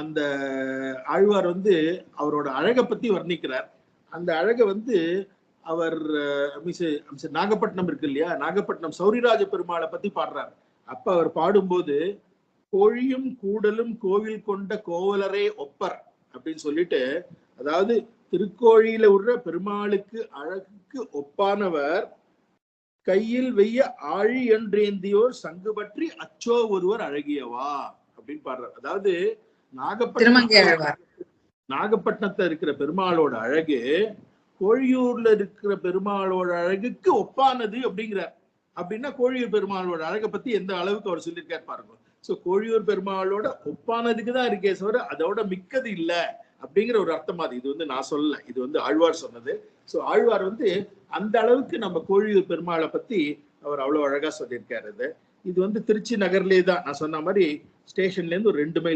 அந்த ஆழ்வார் வந்து அவரோட அழகை பத்தி வர்ணிக்கிறார். அந்த அழகை வந்து அவர் நாகப்பட்டினம் இருக்கு இல்லையா? நாகப்பட்டினம் சௌரிராஜ பெருமாளை பத்தி பாடுறார். அப்ப அவர் பாடும்போது கோழியும் கூடலும் கோவில் கொண்ட கோவலரே ஒப்பர் அப்படின்னு சொல்லிட்டு அதாவது திருக்கோழியில உள்ள பெருமாளுக்கு அழகுக்கு ஒப்பானவர் கையில் வெய்ய ஆழி என்றேந்தியோர் சங்கு பற்றி அச்சோ ஒருவர் அழகியவா? அப்படின்னு பாடுறார். அதாவது நாகப்பட்டினம் நாகப்பட்டினத்துல இருக்கிற பெருமாளோட அழகு கோழியூர்ல இருக்கிற பெருமாளோட அழகுக்கு ஒப்பானது அப்படிங்கிறார் அப்படின்னா கோழியூர் பெருமாளோட அழகை பத்தி எந்த அளவுக்கு அவர் சொல்லியிருக்காரு பாருங்க. சோ கோழியூர் பெருமாளோட ஒப்பானதுக்கு தான் இருக்கே தவிர அதோட மிக்கது இல்ல அப்படிங்கிற ஒரு அர்த்தம் அது. இது வந்து நான் சொல்லல. இது வந்து ஆழ்வார் சொன்னது. சோ ஆழ்வார் வந்து அந்த அளவுக்கு நம்ம கோழியூர் பெருமாளை பத்தி அவர் அவ்வளவு அழகா சொல்லியிருக்காரு. இது இது வந்து திருச்சி நகர்லேயே தான் நான் சொன்ன மாதிரி ஸ்டேஷன்ல இருந்து ஒரு ரெண்டு மைல்